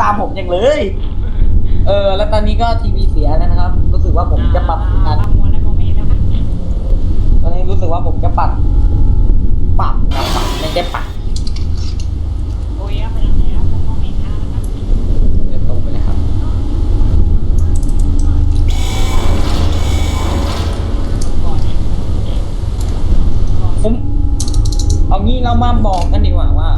ตามผมอย่างเลย เออ แล้วตอนนี้ก็ทีวีเสียแล้วนะครับ รู้สึกว่าผมจะปรับการตามมัวแล้วมองไม่เห็นแล้วครับตอนนี้รู้สึกว่าผมจะปรับปรับนะปรับไม่ได้ปรับโอ้ยครับไปทางไหนครับผมมองไม่เห็นทางแล้วครับเดินตรงไปเลยครับ ก่อนนี่ยก่อนผมเอางี้เรามาบอกกันดีกว่าว่า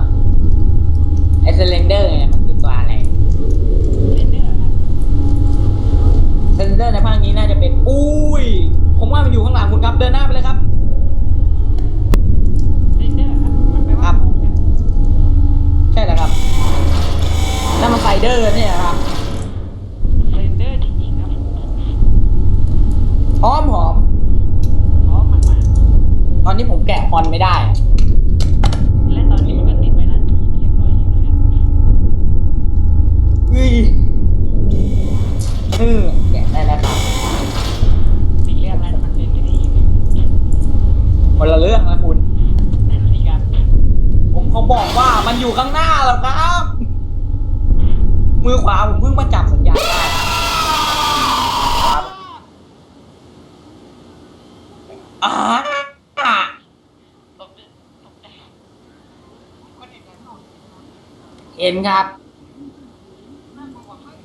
เดอร์เนี่ยครับเรนเดอร์จริงๆครับหอมหอมเพราะมันมาตอนนี้ผมแกะฮอนไม่ได้อะและตอนนี้มันก็ติดไวรัสผีไปเรียบร้อยแล้วนะครับอุ้ยเออแกะได้แล้วครับติดเรื่องแล้วมันเป็นวิธีคนละเรื่องนะคุณ นั่นสิครับผมเขาบอกว่ามันอยู่ข้างหน้าแล้วครับ มือขวาผมเพิ่งมาจับสัญญาณได้ครับอ่าเห็นกันหมครับน่ากลัวมาก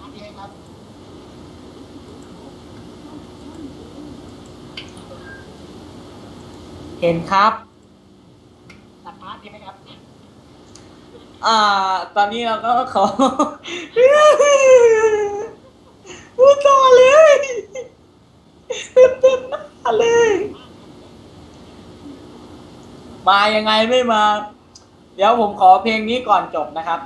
อันนี้ครับ เห็นครับ ตัดพาร์ทดีไหมครับ อ่า ตอนนี้เราก็ขอ พูดต่อเลยเต็มหน้าเลย มายังไงไม่มา เดี๋ยวผมขอเพลงนี้ก่อนจบนะครับ